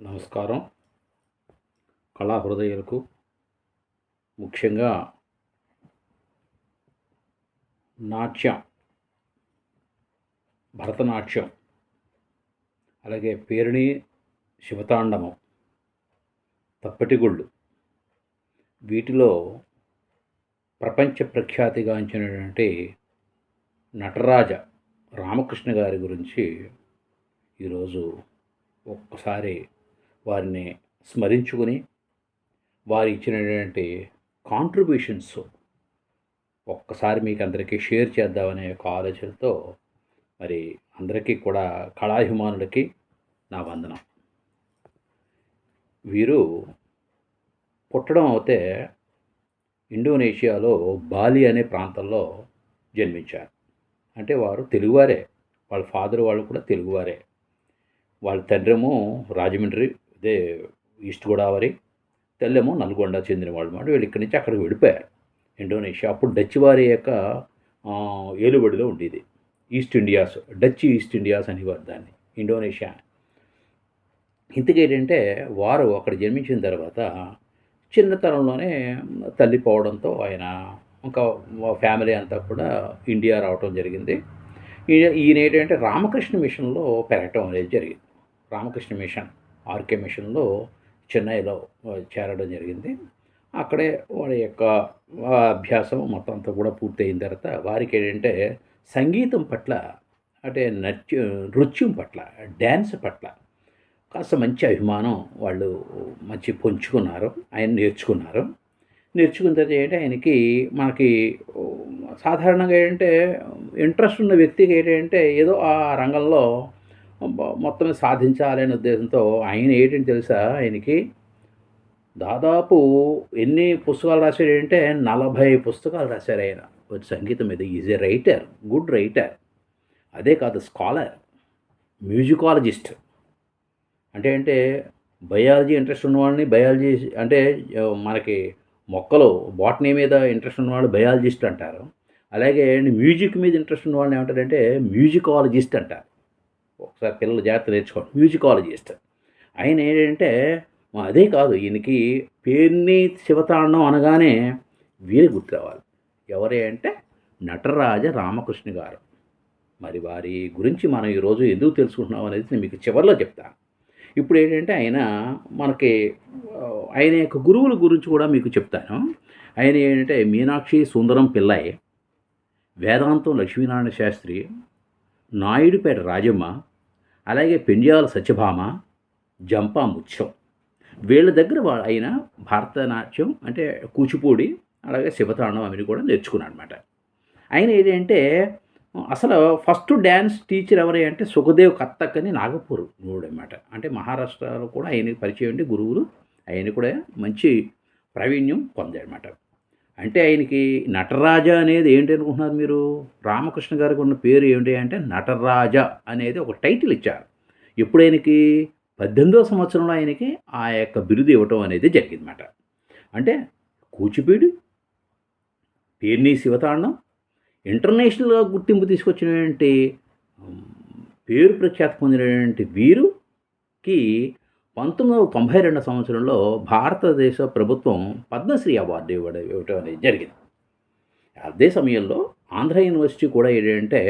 నమస్కారం. కళా హృదయాలకు ముఖ్యంగా నాట్యం భరతనాట్యం అలాగే పేరిణి శివతాండవం తప్పటిగుళ్ళు వీటిలో ప్రపంచ ప్రఖ్యాతిగాంచినటువంటి నటరాజ రామకృష్ణ గారి గురించి ఈరోజు ఒక్కసారి వారిని స్మరించుకుని వారు ఇచ్చినటువంటి కాంట్రిబ్యూషన్స్ ఒక్కసారి మీకు అందరికీ షేర్ చేద్దామనే ఒక ఆలోచనతో మరి అందరికీ కూడా కళాభిమానులకి నా వందనం. వీరు పుట్టడం అయితే ఇండోనేషియాలో బాలి అనే ప్రాంతంలో జన్మించారు. అంటే వారు తెలుగువారే. వాళ్ళ ఫాదర్ వాళ్ళు కూడా తెలుగువారే. వాళ్ళ తండ్రేమో రాజమండ్రి ఇదే ఈస్ట్ గోదావరి తెల్లేమో నల్గొండ చెందిన వాళ్ళు మాట వీళ్ళు ఇక్కడి నుంచి అక్కడికి వెళ్ళిపోయారు. ఇండోనేషియా. అప్పుడు డచ్ వారి యొక్క ఏలుబడిలో ఉండేది. East Indies Dutch East Indies అనేవారు దాన్ని ఇండోనేషియా. ఇంతకీ ఏంటంటే వారు అక్కడ జన్మించిన తర్వాత చిన్నతనంలోనే తల్లి పోవడంతో ఆయన ఇంకా ఫ్యామిలీ అంతా కూడా ఇండియా రావటం జరిగింది. ఈయన ఏంటంటే రామకృష్ణ మిషన్లో పెరగటం అనేది జరిగింది. రామకృష్ణ మిషన్. ఆర్కే మిషన్లో చెన్నైలో చేరడం జరిగింది. అక్కడే వారి యొక్క అభ్యాసం మొత్తం అంతా కూడా పూర్తయిన తర్వాత వారికి ఏంటంటే సంగీతం పట్ల అంటే నృత్య నృత్యం పట్ల డ్యాన్స్ పట్ల కాస్త మంచి అభిమానం వాళ్ళు మంచి పొంచుకున్నారు. ఆయన నేర్చుకున్నారు. నేర్చుకున్న తర్వాత ఏంటంటే ఆయనకి మనకి సాధారణంగా ఏంటంటే ఇంట్రెస్ట్ ఉన్న వ్యక్తికి ఏంటంటే ఏదో ఆ రంగంలో మొత్తం సాధించాలనే ఉద్దేశంతో ఆయన ఏంటంటే తెలుసా? ఆయనకి దాదాపు ఎన్ని పుస్తకాలు రాశాడు అంటే నలభై పుస్తకాలు రాశారు ఆయన. ఒక సంగీతం మీద. Is a writer good writer అదే కాదు స్కాలర్ మ్యూజికాలజిస్ట్ అంటే అంటే బయాలజీ ఇంట్రెస్ట్ ఉన్నవాడిని బయాలజీ అంటే మనకి మొక్కలు బాటనీ మీద ఇంట్రెస్ట్ ఉన్న బయాలజిస్ట్ అంటారు. అలాగే మ్యూజిక్ మీద ఇంట్రెస్ట్ ఉన్న వాళ్ళని ఏమంటారంటే మ్యూజికాలజిస్ట్ అంటారు. ఒకసారి పిల్లలు జాగ్రత్త నేర్చుకోండి. మ్యూజికాలజిస్ట్ ఆయన ఏంటంటే అదే కాదు ఈయనకి పేర్ని శివతాండం అనగానే వీరే గుర్తు రావాలి. ఎవరే అంటే నటరాజ రామకృష్ణ గారు. మరి వారి గురించి మనం ఈరోజు ఎందుకు తెలుసుకుంటున్నాం అనేది నేను మీకు చివరిలో చెప్తాను. ఇప్పుడు ఏంటంటే ఆయన మనకి ఆయన యొక్క గురువుల గురించి కూడా మీకు చెప్తాను. ఆయన ఏంటంటే మీనాక్షి సుందరం పిల్లై వేదాంతం లక్ష్మీనారాయణ శాస్త్రి నాయుడుపేట రాజమ్మ అలాగే పెండియాల సత్యభామ జంపా ముత్యం. వీళ్ళ దగ్గర వా- ఆయన భరతనాట్యం అంటే కూచిపూడి అలాగే శివతాండం అవి కూడా నేర్చుకున్నాడు అనమాట ఆయన ఏంటంటే అసలు ఫస్ట్ డ్యాన్స్ టీచర్ ఎవరే అంటే సుఖదేవ్ కత్తక్ అని నాగపూర్ అనమాట అంటే మహారాష్ట్రలో కూడా ఆయనకి పరిచయం ఉండి గురువులు. ఆయన కూడా మంచి ప్రావీణ్యం పొందాడనమాట అంటే ఆయనకి నటరాజ అనేది ఏంటి అనుకుంటున్నారు మీరు? రామకృష్ణ గారికి ఉన్న పేరు ఏంటి అంటే నటరాజ అనేది ఒక టైటిల్ ఇచ్చారు. ఇప్పుడు ఆయనకి? పద్దెనిమిదవ సంవత్సరంలో ఆయనకి ఆ యొక్క బిరుదు ఇవ్వటం అనేది జరిగిందన్నమాట. అంటే కూచిపూడి పేర్ని శివతాండం ఇంటర్నేషనల్గా గుర్తింపు తీసుకొచ్చినటువంటి పేరు ప్రఖ్యాతి పొందినటువంటి వీరుకి పంతొమ్మిది వందల తొంభై రెండు సంవత్సరంలో భారతదేశ ప్రభుత్వం పద్మశ్రీ అవార్డు ఇవ్వడం ఇవ్వటం అనేది జరిగింది. అదే సమయంలో ఆంధ్ర యూనివర్సిటీ కూడా ఏంటంటే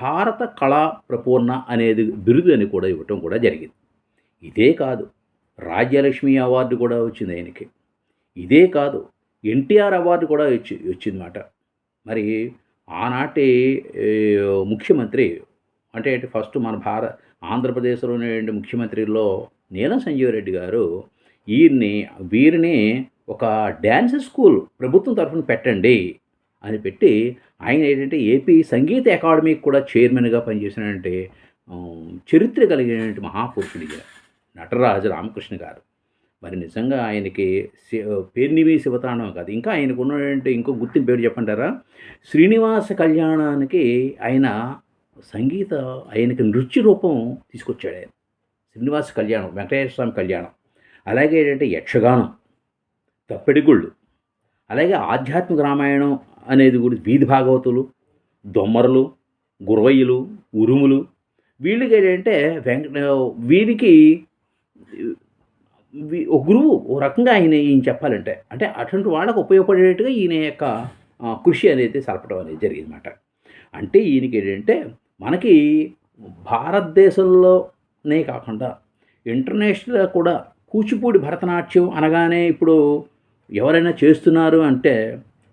భారత కళా ప్రపూర్ణ అనేది బిరుదు అని కూడా ఇవ్వటం కూడా జరిగింది. ఇదే కాదు రాజ్యలక్ష్మి అవార్డు కూడా వచ్చింది ఆయనకి. ఇదే కాదు ఎన్టీఆర్ అవార్డు కూడా వచ్చి వచ్చిందన్నమాట. మరి ఆనాటి ముఖ్యమంత్రి అంటే ఫస్ట్ మన భారత ఆంధ్రప్రదేశ్లోనే ముఖ్యమంత్రిలో నీలం సంజీవరెడ్డి గారు వీరిని వీరిని ఒక డ్యాన్స్ స్కూల్ ప్రభుత్వం తరఫున పెట్టండి అని పెట్టి ఆయన ఏంటంటే ఏపీ సంగీత అకాడమీకి కూడా చైర్మన్గా పనిచేసినంటే చరిత్ర కలిగినటువంటి మహాపురుషుడు నటరాజు రామకృష్ణ గారు. మరి నిజంగా ఆయనకి శి- పేర్నివి శివతాండం కాదు. ఇంకా ఆయనకు ఉన్నటువంటి ఇంకో గుర్తింపు పేరు చెప్పంటారా? శ్రీనివాస కళ్యాణానికి ఆయన సంగీత ఆయనకి నృత్య రూపం తీసుకొచ్చాడు ఆయన. శ్రీనివాస కళ్యాణం వెంకటేశ్వర స్వామి కళ్యాణం అలాగే ఏంటంటే యక్షగానం తప్పెడిగుళ్ళు అలాగే ఆధ్యాత్మిక రామాయణం అనేది కూడా వీధి భాగవతులు దొమ్మరలు గురవయ్యలు ఉరుములు వీళ్ళకి ఏంటంటే వెంకట వీరికి ఒక గురువు ఓ రకంగా ఆయన ఈయన చెప్పాలంటే అంటే అటువంటి వాళ్ళకు ఉపయోగపడేట్టుగా ఈయన యొక్క కృషి అనేది సలపడం అనేది జరిగిందన్నమాట. అంటే ఈయనకి ఏంటంటే మనకి భారతదేశంలో నే కాకుండా ఇంటర్నేషనల్ కూడా కూచిపూడి భరతనాట్యం అనగానే ఇప్పుడు ఎవరైనా చేస్తున్నారు అంటే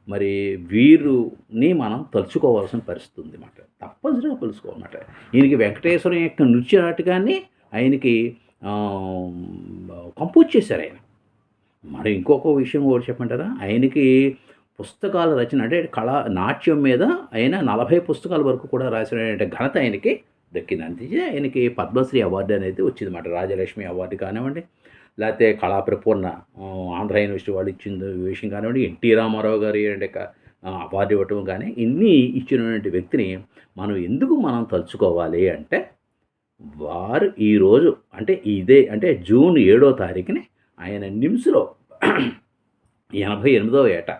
మరి వీరుని మనం తలుచుకోవాల్సిన పరిస్థితి ఉంది అన్నమాట తప్పనిసరిగా తెలుసుకోవాలన్నమాట ఈయనకి వెంకటేశ్వరం యొక్క నృత్య నాటకాన్ని ఆయనకి కంపోజ్ చేశారు ఆయన. మరి ఇంకొక విషయం కూడా చెప్పంటారా ఆయనకి పుస్తకాల రచన అంటే కళా నాట్యం మీద ఆయన నలభై పుస్తకాల వరకు కూడా రాసిన ఘనత ఆయనకి దక్కింది అంతే ఆయనకి పద్మశ్రీ అవార్డు అనేది వచ్చింది మాట రాజలక్ష్మి అవార్డు కానివ్వండి లేకపోతే కళాప్రపూర్ణ ఆంధ్ర యూనివర్సిటీ వాళ్ళు ఇచ్చిన విషయం కానివ్వండి ఎన్టీ రామారావు గారి అవార్డు ఇవ్వటం కానీ ఇన్ని ఇచ్చినటువంటి వ్యక్తిని మనం ఎందుకు మనం తలుచుకోవాలి అంటే వారు ఈరోజు అంటే ఇదే అంటే జూన్ ఏడో తారీఖుని ఆయన నిమ్స్లో ఎనభై ఎనిమిదవ ఏట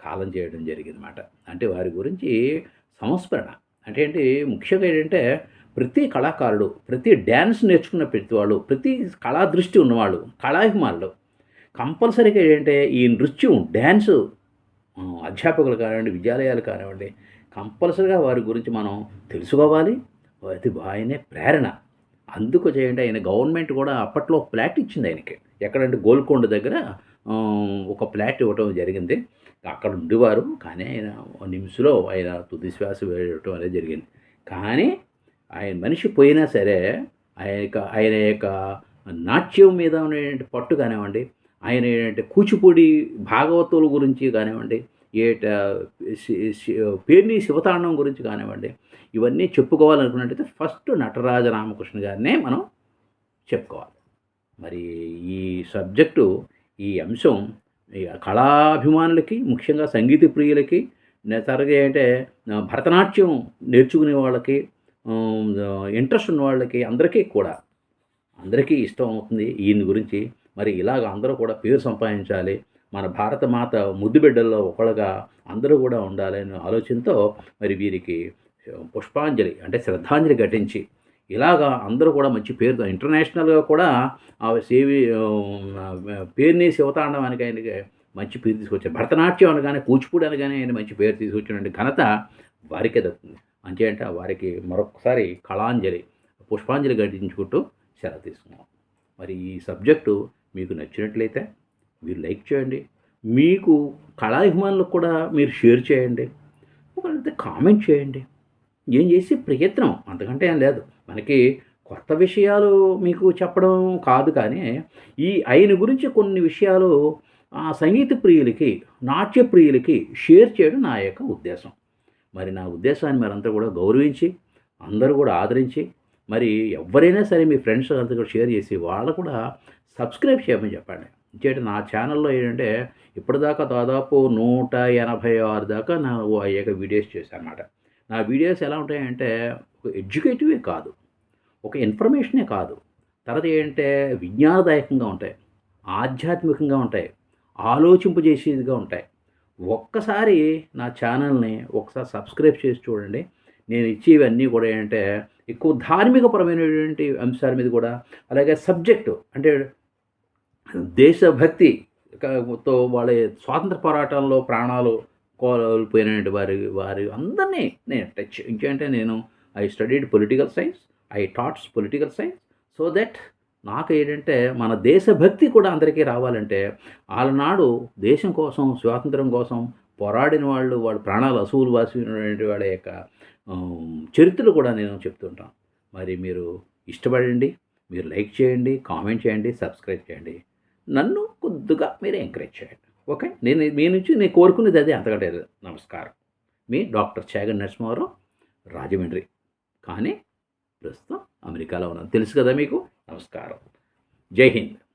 కాలం చేయడం జరిగిందన్నమాట. అంటే వారి గురించి సంస్మరణ అంటే ఏంటి? ముఖ్యంగా ఏంటంటే ప్రతి కళాకారుడు ప్రతి డ్యాన్స్ నేర్చుకున్న ప్రతి వాళ్ళు ప్రతి కళా దృష్టి ఉన్నవాళ్ళు కళాభిమానులు కంపల్సరీగా ఏంటంటే ఈ నృత్యం డ్యాన్సు అధ్యాపకులు కానివ్వండి విద్యాలయాలు కానివ్వండి కంపల్సరీగా వారి గురించి మనం తెలుసుకోవాలి. అది ఆయనే ప్రేరణ. అందుకు చేయండి. ఆయన గవర్నమెంట్ కూడా అప్పట్లో ఫ్లాట్ ఇచ్చింది ఆయనకి. ఎక్కడంటే గోల్కొండ దగ్గర ఒక ప్లాట్ ఇవ్వటం జరిగింది. అక్కడ ఉండేవారు కానీ ఆయన నిమిషంలో ఆయన తుదిశ్వాస వేయటం అనేది జరిగింది. కానీ ఆయన మనిషి పోయినా సరే ఆయన యొక్క ఆయన యొక్క నాట్యం మీద ఉన్నటువంటి పట్టు కానివ్వండి ఆయన ఏంటంటే కూచిపూడి భాగవతుల గురించి కానివ్వండి ఏట పేర్ని శివతాండం గురించి కానివ్వండి ఇవన్నీ చెప్పుకోవాలనుకున్నట్టయితే ఫస్ట్ నటరాజ రామకృష్ణ గారినే మనం చెప్పుకోవాలి. మరి ఈ సబ్జెక్టు ఈ అంశం ఈ కళాభిమానులకి ముఖ్యంగా సంగీత ప్రియులకి తరగా అంటే భరతనాట్యం నేర్చుకునే వాళ్ళకి ఇంట్రెస్ట్ ఉన్న వాళ్ళకి అందరికీ కూడా అందరికీ ఇష్టం అవుతుంది ఈయన గురించి. మరి ఇలాగ అందరూ కూడా పేరు సంపాదించాలి. మన భారత మాత ముద్దు బిడ్డల్లో ఒకళ్ళగా అందరూ కూడా ఉండాలనే ఆలోచనతో మరి వీరికి పుష్పాంజలి అంటే శ్రద్ధాంజలి ఘటించి ఇలాగా అందరూ కూడా మంచి పేరుతో ఇంటర్నేషనల్గా కూడా ఆ సేవి పేరుని శివతాండవానికి ఆయనకి మంచి పేరు తీసుకొచ్చారు. భరతనాట్యం అనగానే కూచిపూడి అనగానే ఆయన మంచి పేరు తీసుకొచ్చినటువంటి ఘనత వారికే దక్కుతుంది. అంచేంటే వారికి మరొకసారి కళాంజలి పుష్పాంజలి ఘటించుకుంటూ సెలవు తీసుకున్నాం మరి ఈ సబ్జెక్టు మీకు నచ్చినట్లయితే మీరు లైక్ చేయండి. మీకు కళాభిమానులకు కూడా మీరు షేర్ చేయండి. ఒకళ్ళైతే కామెంట్ చేయండి. ఏం చేసి ప్రయత్నం అంతకంటే ఏం లేదు. మనకి కొత్త విషయాలు మీకు చెప్పడం కాదు కానీ ఈ ఆయన గురించి కొన్ని విషయాలు ఆ సంగీత ప్రియులకి నాట్య ప్రియులకి షేర్ చేయడం నా యొక్క ఉద్దేశం. మరి నా ఉద్దేశాన్ని మరంతా కూడా గౌరవించి అందరూ కూడా ఆదరించి మరి ఎవరైనా సరే మీ ఫ్రెండ్స్ అంతా కూడా షేర్ చేసి వాళ్ళు కూడా సబ్స్క్రైబ్ చేయమని చెప్పండి. ఇంకేంటి నా ఛానల్లో ఏంటంటే ఇప్పటిదాకా దాదాపు నూట ఎనభై ఆరు దాకా నా అయ్యాక వీడియోస్ చేశాను అన్నమాట నా వీడియోస్ ఎలా ఉంటాయంటే ఒక ఎడ్యుకేటివే కాదు ఒక ఇన్ఫర్మేషనే కాదు. తర్వాత ఏంటంటే విజ్ఞానదాయకంగా ఉంటాయి ఆధ్యాత్మికంగా ఉంటాయి ఆలోచింపజేసేదిగా ఉంటాయి. ఒక్కసారి నా ఛానల్ని ఒకసారి సబ్స్క్రైబ్ చేసి చూడండి. నేను ఇచ్చేవన్నీ కూడా ఏంటంటే ఎక్కువ ధార్మికపరమైనటువంటి అంశాల మీద కూడా అలాగే సబ్జెక్టు అంటే దేశభక్తి తో వాళ్ళ స్వాతంత్ర పోరాటంలో ప్రాణాలు కోల్పోయినటువంటి వారి వారి అందరినీ నేను టచ్. ఇంకేంటే నేను I studied political science I taught political science so that నాకు ఏంటంటే మన దేశభక్తి కూడా అందరికీ రావాలంటే ఆలనాడు దేశం కోసం స్వాతంత్రం కోసం పోరాడిన వాళ్ళు వాళ్ళ ప్రాణాలు అసూలు వాసినటువంటి వాళ్ళ యొక్క చరిత్రలు కూడా నేను చెప్తుంటాను. మరి మీరు ఇష్టపడండి మీరు లైక్ చేయండి కామెంట్ చేయండి సబ్స్క్రైబ్ చేయండి. నన్ను కొద్దిగా మీరు ఎంకరేజ్ చేయండి. ఓకే? నేను మీ నుంచి నేను కోరుకునేది అదే. అంతకంటే నమస్కారం. మీ డాక్టర్ చేగన్ నరసింహారావు రాజమండ్రి. కానీ ప్రస్తుతం అమెరికాలో ఉన్నాను. తెలుసు కదా మీకు? నమస్కారం. జై హింద్.